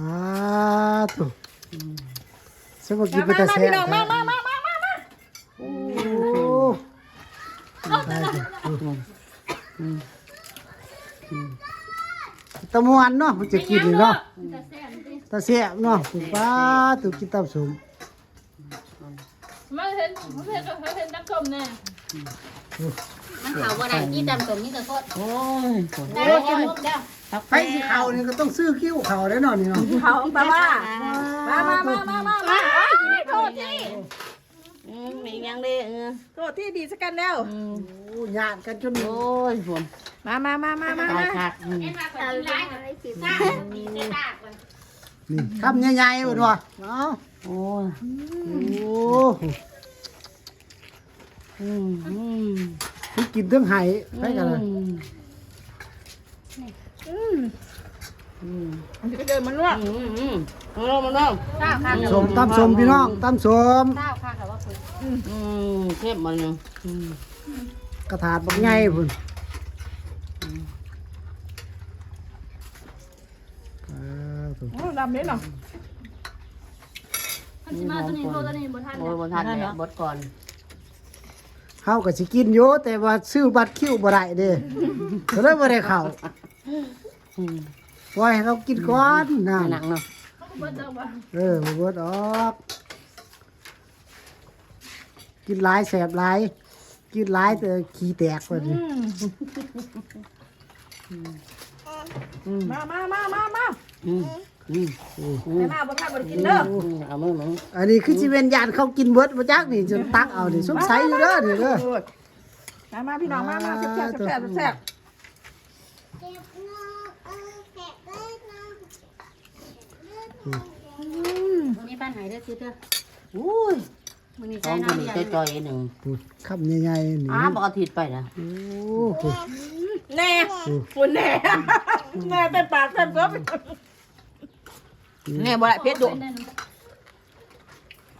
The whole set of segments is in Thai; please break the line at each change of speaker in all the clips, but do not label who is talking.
อ้าตุสมกิน
มา
ไป
มา
แต่
มา
แซ่
พี่น้องมามามามามามา
โอ้ได้เลยตะมวนเนาะมันจะกินนี่เนาะตะแซ่บเนาะถูกป้าตุกินตับสม
มาเห็นมาเห็นมาเห็นนักกลมแน่
มันเขาบ่ได้ที่ตำสมนี่ก็โคตร
โอ้ยฝน
ได้แล้วเด้อ
ไปสิเขานี่ก็ต้องซื้อคิ้วเขาได้เนาะนี่เนาะ
เขาแปลว่ามามามามามามาอ้ายโทษที่
อืมมียังได้เออ
โทษที่ดีสักกันแล้ว
อืม
โอ้ญาติกันจน
โอ้ยฝน
มามามามามา
ตาย
มา
คักอืม
เอ็นมาคนที่ร้ายอะไรสิซ่าดีเสียตากมัน
นี่คำใหญ่ๆบ่ว่าเนาะ
โอ้ย
โอ้
อืมอืม
มันกินเรื่องไห้ไปกันเลย
อืมอืม
มันจะเดินมันนวด
อืมอืมมาลงมาลง
ข้าวข้าว
สมตำสมพี่น้องตำสม
ข้าวข้าวค่ะว่าคุณ
อืมเข้มมันยังอืม
กระถาดบักใหญ่พุ่นอ่าถูก
โอ้ดำนิดหน่อย
มันสิมาตัวนี้โทรตัวนี้บ่ทัน
โอ้ยบนทันเนี่ยบดก่อน
เฮาก็สิกินอยู่แต่ว่าซื้อบัตรคิวบ่ได้เด้ก็เลยบ่ได้เข้า
อืม
ปล่อยให้เขากินก่อนนั่น
หนักเนาะ
บ่เจอบ่
เออบ่เบิดออก กินหลายแสบหลาย กินหลายแต่ขี้แตกว่านี่
มามามามามา
อืมอืม
ไปมาบ่ทันบ่ได้กินเด้อ
อืมเอามือมึง
อันนี้คือสิเป็นญาติเขากินเบิดบ่จักนี่จนตักเอานี่สงสัยอยู่เด้อนี่เด้อ
มามาพี่น้องมามาแซ่บแซ่บแซ่บแซ่บ
วันนี้บ้านไหนเด้อคิดเด้อ
อุ้ย
มันมีใจ
ต้องคน
น้ำ
นี้
เดียว
จ่อยๆหนึ่ง
พูดคำใหญ่ๆนี่
อ้าบอกอาทิตย์ไปนะ
โอ้โห
แน่ฝุ่นแน่แน่เต็มปากเต็มครบแน่บ่ได้เพชรดุ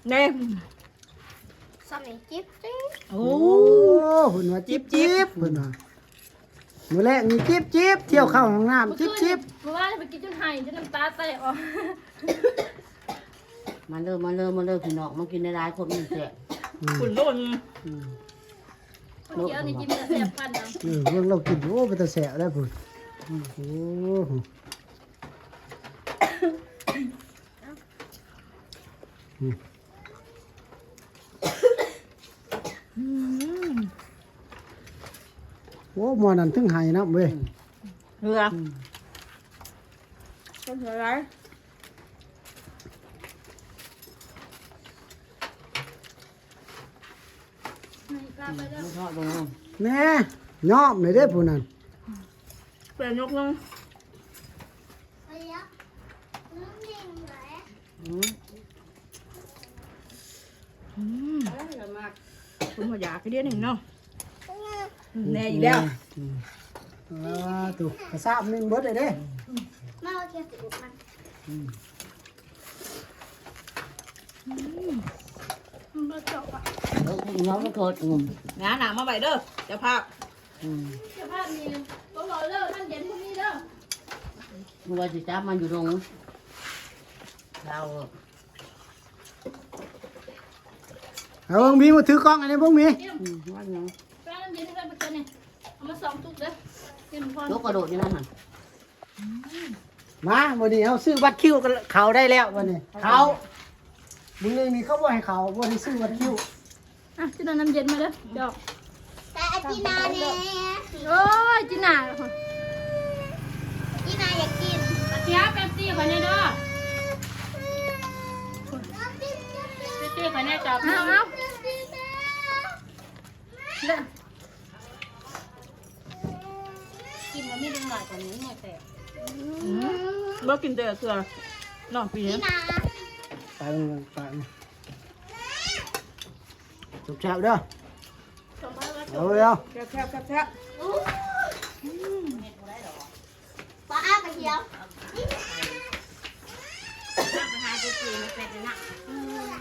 แน่
ซ้ำนี่จิ๊บจิ๊บ
โอ้
โอ้เพิ่นว่าจิบจิบเพิ่นว่า มื้อแรกนี่จิบจิบเที่ยวเข้าห้องน้ำจิบจิบ
เมื่อวานไปกินจนไห้จนน้ำตาแตกออก
มาเริ่มมาเริ่มมาเริ่มพี่น้องมากินในร้านคนมันเสีย
ฝุ่นโดน
เมื่อกี้นี่กินแต่แซ่บกันเนาะ
เออเบิ่งเรากินโอ้เป็นตาแสบได้พุ่นโอ้โห โอ้หมอนั่นถึงไห้นะเว้ย
เรือต้นเรืออะไร
กล้าไปเด้อ
ชอบตรงนั้น
แน่ยอมเลยเด้อผู้นั้น
เปลี่ยนยกนึง
อืม
คุณหัวอยากไปเดียวหนึ่งเนาะ แน่อีกแล้ว
อ่าตุกระซาบหนึงเบิดเลยเด้
มาเอาเทียบสิบมัน
มันบ่จบอะ
แล้วพี่น้องก็โทษอืม
งานหนามาใบเด้อเจะภาพ
อืม
สภาพนี้บ่บอกเด้อมันเย็นพวกนี้เด้อ
คือว่าจะจับมันอยู่ตรงเรา
เอาเบิ่งมีมาถือกล้องอันนี้เบิ่งมี
อืมว่าไง
ปลาน้ำเย็นที่ได้มาเจอนี่เอามาสองตุกเด้อเย็นพอ
ยกกระโดดนี่นะฮะ
มาวันนี้เขาซื้อบัตรคิวกันเขาได้แล้ววันนี้เขามึงเลยนี่เขาบ่ให้เขาบ่ให้ซื้อบัตรคิว
อะจินเอาน้ำเย็นมาเด้อดอก
แต่อาจินาเนี่ย
โอ้ยจิน่า
จินาอยากกิน
ปะเทียบแป๊บซี่ก่อนเด้อเด้อแป๊บซี่ก่อนแน่จอบเอาเอาเด้อ
กินมันไม่ดึงหน่อยกว่านี้หน่อยแต่
เลิกกินแต่เสือน้องปี
จิ
นี้
นา
ไปมึงไปมึงจบแฉวเด้อ
ส่งมาแล้ว
เอาเด้อ
แซ่บแซ่บแซ่บแซ่บ
ป้าอ้าไปเที่ยว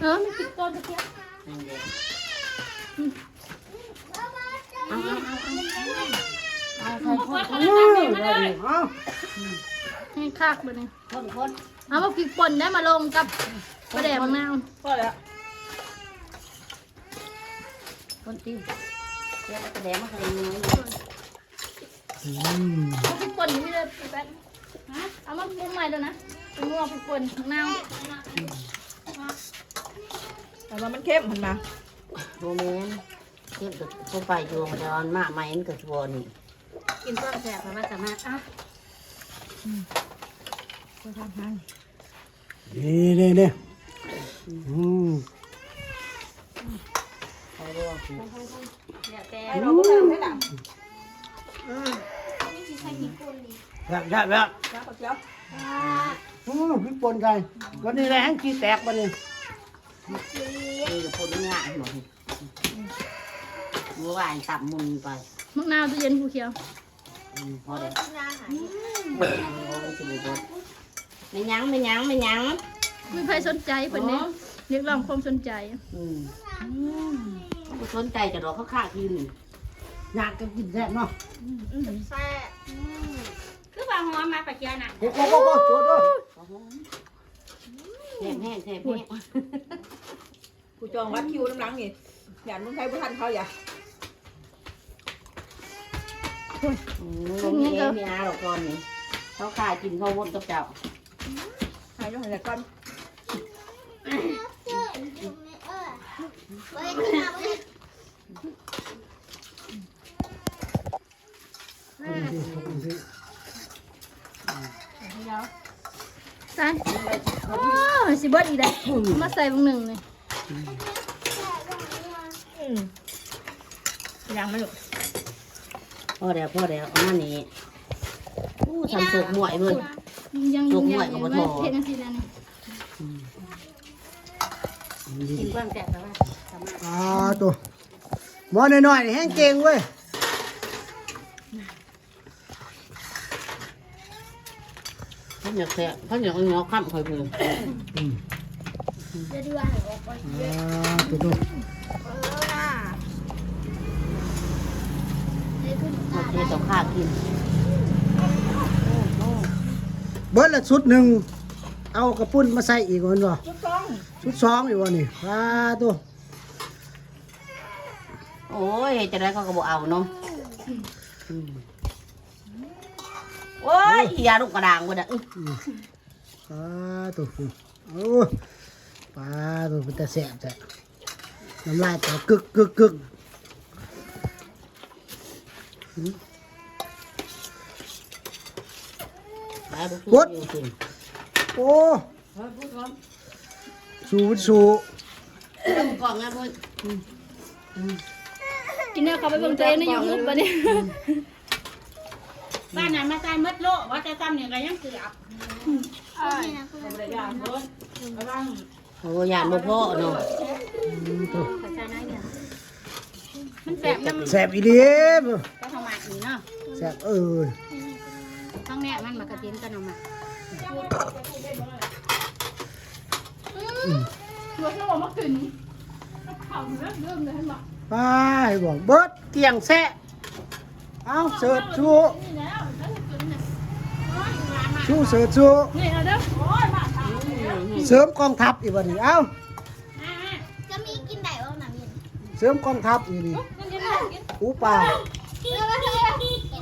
เออไม่กินต้นตะเกียบ
เอาเอาเอาเอาเอาใส่
บอก
ข้อ
ว่า
เอา
เขา จะทำเองมาเลย
เอา
ให้คักไปเลย
คนคน
เอามาพริกป่นได้มาลงกับปลาแดกมะนาว
พอแล้ว
คนตีเดี๋ยวกระแดงมาใส่เนื้อ
อืม
เอาพริกป่นนี่เลยแป๊บฮะเอามาปรุงใหม่แล้วนะเป็นนัวพริกป่นมะนาว
แต่ว่ามันเข้มเห็นไหม
โรแมนเก็บตัวตัวไปโยมจะอนมาใหม่นี่ก็ชวร์นี่
กินความแซ่บเพราะว่าสามารถอะ
ก็ทำให้
นี่นี่นี่อืม
เขาเรียกว่า
แล้วแต่
ไอ้เราก็ทำให้หลัง
แบบแบบแบบ
น้ำกระเจียว
อืมพริกป่นไก่วันนี้แหละแห้งขี้แตกวันนี้
คือคนง่ายหมดเมื่อวานตับมุนไป
มะนาวตู้เย็นผู้เขียว
อืม พอแล้วโอ้ยสิบกไม่ยั้งไม่ยั้งไม่ยั้ง
ไม่ใครสนใจเพิ่นนี้เรียกร้องความสนใจ
อืมเขาบ่สนใจจะรอเขาฆ่ากิน
อยากจะกินแซ่บเนาะ
แซ่บคือว่าหอมมาปะเจียวน่ะ
โอ้โหโอ้โหโจดด้วย
แห้งแห้งแห้งแห้ง
กูจองวัดคิวน้ำหลังนี่อย่ามึงใครผู้ทันเขาอย่า
อืมลงเองมีอาหรอกก่อนนี่เขาฆ่ากินเขาวดกับเจ้า
หายไปไหนก่อน
ใส่โอ้ยสิเบิดอีกได้วมาใส่บางหนึ่งเลย
อืมยังไม่หลุด
พ่อแล้วพ่อแล้วเอามานี่อู้ทำสุกหมวยเลย
ยัง
ลู
ยัง
กหน่
ยั
วย
ง
กับบ่
ไม่
พอ
เทนาทีแล้วนี่
กินความแซ่บเพราะว่าสามารถ
อ่าตัวหมอหน่อยๆนี่แห้งเก่งเว้ย
เขาอยากแทะเขาอยากเอาเงาข้ามคอยเพื่อน
จะดูว่า
อ่าตัวตัว
เขาเทต่อข้ากิน
เบิดละชุดหนึ่งเอากระปุ้นมาใส่อีกวันวะ
ชุดต้อง
ชุดสองอีกวันนี่อ่าตัว
โอ้ยจะได้เขาก็บอกเอาเนาะอืมโอ้ยยาลูกกระด่างหมดอะอื้อ
อ่าตัวโอ้ปลาตัวเป็นแต่แสบแต่น้ำลายแต่กึกกึกกึก
ไปบุกขึ้นอยู่ขึ้น
โอ้สูสู
ต้องกล่องนะเพื่อน
กินเนื้อเขาไปเบิ่งตัวเองในยูทูบปะเนี่ย
บ้านนั้นมาใส่มดโลว่าจะทำอย่างไรยังเกือบ
ไม่ได้ยาเพิ่นแล้วบ้าง
โอ้ยยานบ่พ่อเนาะ
ตัว
ภาษาไหนเนี่ยมันแซ่บน้ำ
แสบอีเดียบ
ก็ทำมาอีเนาะ
แสบเอ้ย
ต้องแน่มันมากระเทียมกันออกมา
หัวเขาบอกมากินข่าวเริ่มเริ่มเลยให้บอก
ไปบอกเบิดเกี่ยงแซะเอาเสิร์ชชู
นี่แล้วแล้วจะกินเนี่ย
ชูเสิร์ชชู
นี่เอาเด้อโอ้ยมาท
เสริมกองทัพอีกวันนี้เอา
จะมีกินได้บ้างหนังเย็น
เสริมกองทัพอีกนี่
กินกินกิน
อูป่า
กิ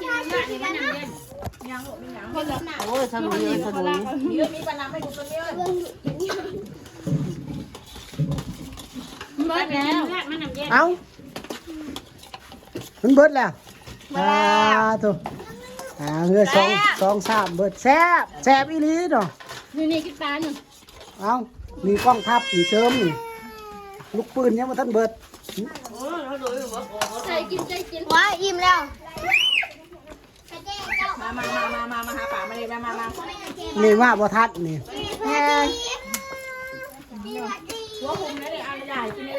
วนี้เลย
เบิดแล้ว
มันน้ำเย็น
เอามันเบิดแล้วอ่าตัวอ่าเงือสองสองสามเบิดแซ่บแซ่บอีหลีเนาะ
นี่นี่กินปลาหนึ่ง
เอามีกล้องทัพมีเสริมนี่ลูกปืนยังมาท่านเบิด
ใส่กินใจกินว้าอิ่มแล้ว
มามามามามามาหาป่ามาเลยมามามา
นี่ว่าบ่ทัดนี่
แม่
หัวคุมเลยเอาใหญ่กินเลย